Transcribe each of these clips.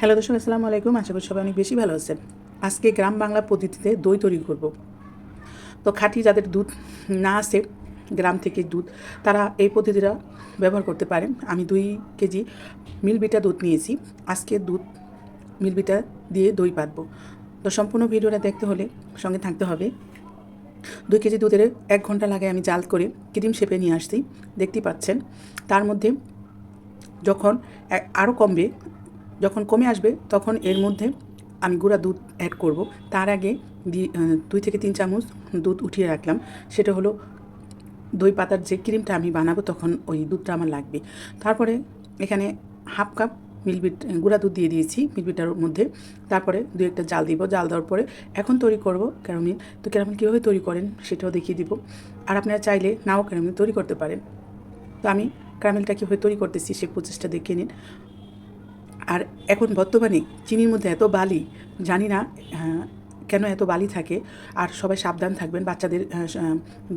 Hello দর্শক, আসসালামু আলাইকুম। আশা করি সবাই অনেক বেশি ভালো আছেন। আজকে গ্রাম বাংলা পদ্ধতিতে দই তৈরি করব। তো খাঁটি যাদের দুধ না আসে গ্রাম থেকে দুধ, তারা এই পদ্ধতিটা ব্যবহার করতে পারেন। আমি দুই কেজি মিলবিটা দুধ নিয়েছি। আজকে দুধ মিলবিটা দিয়ে দই পাতবো। তো সম্পূর্ণ ভিডিওটা দেখতে হলে সঙ্গে থাকতে হবে। দুই কেজি দুধের এক ঘণ্টা লাগে আমি জাল করে ক্রিম শেপে নিয়ে আসছি। দেখতেই পাচ্ছেন, তার মধ্যে যখন আরও কমবে যখন কমে আসবে, তখন এর মধ্যে আমি গুঁড়া দুধ অ্যাড করব। তার আগে দুই থেকে তিন চামচ দুধ উঠিয়ে রাখলাম। সেটা হলো দই পাতার যে ক্রিমটা আমি বানাবো, তখন ওই দুধটা আমার লাগবে। তারপরে এখানে হাফ কাপ মিলবিট গুঁড়া দুধ দিয়ে দিয়েছি মিলবিটার মধ্যে। তারপরে দু একটা জাল দিব। জাল দেওয়ার পরে এখন তৈরি করব ক্যারামিল। তো ক্যারামিল কীভাবে তৈরি করেন সেটাও দেখিয়ে দিব। আর আপনারা চাইলে নাও ক্যারামিল তৈরি করতে পারেন। তো আমি ক্যারামেলটা কীভাবে তৈরি করতেছি সেই প্রচেষ্টা দেখিয়ে নিন। আর এখন বর্তমানে চিনির মধ্যে এত বালি, জানি না কেন এত বালি থাকে, আর সবাই সাবধান থাকবেন, বাচ্চাদের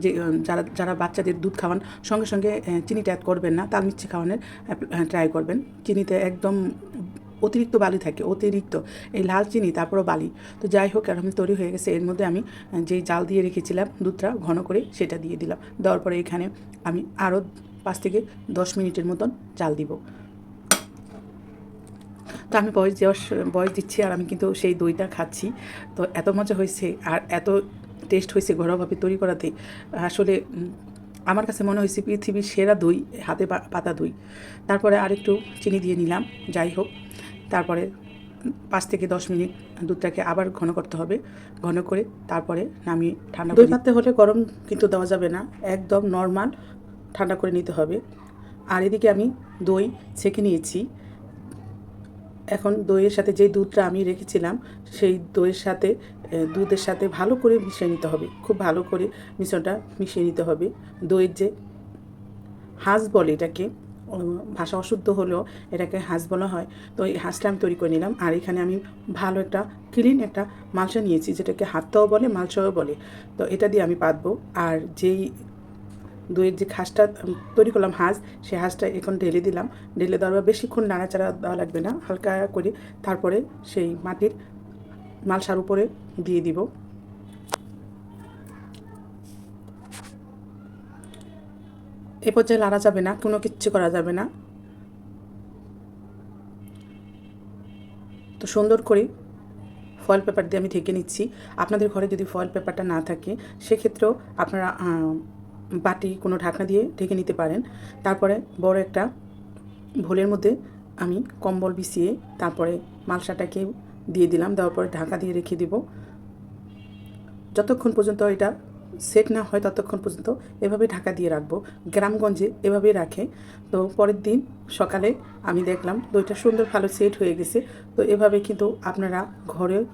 যে যারা যারা বাচ্চাদের দুধ খাওয়ান, সঙ্গে সঙ্গে চিনিটা অ্যাড করবেন না, তাল মিষ্টি খাওয়ানোর ট্রাই করবেন। চিনিতে একদম অতিরিক্ত বালি থাকে, অতিরিক্ত। এই লাল চিনি, তারপরও বালি। তো যাই হোক আমি তৈরি হয়ে গেছে। এর মধ্যে আমি যেই জাল দিয়ে রেখেছিলাম দুধটা, ঘন করে সেটা দিয়ে দিলাম। দেওয়ার পরে এখানে আমি আরও পাঁচ থেকে দশ মিনিটের মতন জাল দিব। তো আমি বয়স দেওয়ার বয়স দিচ্ছি আর আমি কিন্তু সেই দইটা খাচ্ছি। তো এত মজা হয়েছে আর এত টেস্ট হয়েছে ঘরোয়াভাবে তৈরি করাতে। আসলে আমার কাছে মনে হয়েছে পৃথিবীর সেরা দই, হাতে পাতা দই। তারপরে আরেকটু চিনি দিয়ে নিলাম, যাই হোক। তারপরে পাঁচ থেকে দশ মিনিট দুধটাকে আবার ঘন করতে হবে। ঘন করে তারপরে নামিয়ে ঠান্ডা দই পাততে হলে গরম কিন্তু দেওয়া যাবে না। একদম নর্মাল ঠান্ডা করে নিতে হবে। আর এদিকে আমি দই ছেঁকে নিয়েছি। এখন দইয়ের সাথে যে দুধটা আমি রেখেছিলাম, সেই দইয়ের সাথে দুধের সাথে ভালো করে মিশিয়ে নিতে হবে। খুব ভালো করে মিশ্রণটা মিশিয়ে নিতে হবে। দইয়ের যে হাঁস বলে এটাকে ভাষা অশুদ্ধ হলেও এটাকে হাঁস বলা হয়। তো এই হাঁসটা আমি তৈরি করে নিলাম। আর এখানে আমি ভালো একটা ক্লিন একটা মালসা নিয়েছি, যেটাকে হাতটাও বলে, মালসাও বলে। তো এটা দিয়ে আমি পাতবো। আর যেই দইয়ের যে খাসটা তৈরি করলাম হাঁস, সেই হাঁসটা এখন ঢেলে দিলাম। ঢেলে দেওয়ার পর বেশিক্ষণ নাড়াচাড়া দেওয়া লাগবে না, হালকা করে তারপরে সেই মাটির মালসার উপরে দিয়ে দিব। এ পর্যায়ে লাড়া যাবে না, কোনো কিচ্ছু করা যাবে না। তো সুন্দর করে ফয়েল পেপার দিয়ে আমি ঢেকে নিচ্ছি। আপনাদের ঘরে যদি ফয়েল পেপারটা না থাকে, সেক্ষেত্রেও আপনারা বাটি কোনো ঢাকনা দিয়ে ঢেকে নিতে পারেন। তারপরে বড় একটা ভোলের মধ্যে আমি কম্বল বিছিয়ে তারপরে মালসাটাকে দিয়ে দিলাম। দেওয়ার পরে ঢাকা দিয়ে রেখে দিব। যতক্ষণ পর্যন্ত এটা সেট না হয় ততক্ষণ পর্যন্ত এভাবে ঢাকা দিয়ে রাখব। গ্রামগঞ্জে এভাবে রাখে। তো পরের দিন সকালে আমি দেখলাম দইটা সুন্দর ভালো সেট হয়ে গেছে। তো এভাবে কিন্তু আপনারা ঘরে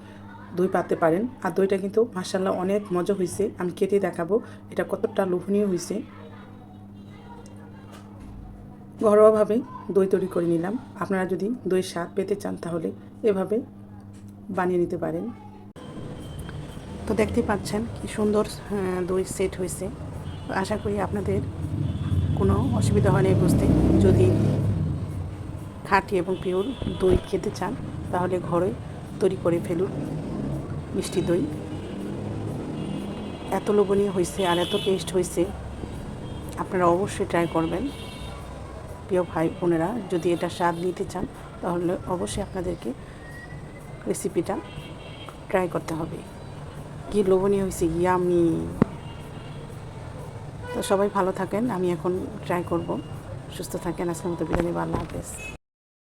দই পাতে পারেন। আর দইটা কিন্তু মার্শাল্লাহ অনেক মজা হয়েছে আমি কেটে দেখাবো এটা কতটা লোভনীয় হয়েছে ঘরোয়াভাবে দই তৈরি করে নিলাম। আপনারা যদি দইয়ের স্বাদ পেতে চান তাহলে এভাবে বানিয়ে নিতে পারেন। তো দেখতে পাচ্ছেন কি সুন্দর দই সেট হয়েছে আশা করি আপনাদের কোনো অসুবিধা হয় না বুঝতে। যদি খাঁটি এবং পিওর দই খেতে চান তাহলে ঘরে তৈরি করে ফেলুন। মিষ্টি দই। এত লোভনীয় হয়েছে আর এত টেস্ট হয়েছে আপনারা অবশ্যই ট্রাই করবেন। প্রিয় ভাই বোনেরা, যদি এটা স্বাদ নিতে চান, তাহলে অবশ্যই আপনাদেরকে রেসিপিটা ট্রাই করতে হবে। কি লোভনীয় হয়েছে ইয়ামি তো সবাই ভালো থাকেন, আমি এখন ট্রাই করব। সুস্থ থাকেন, আজকের মতো বিরিয়ানি আল্লাহ হাফেজ।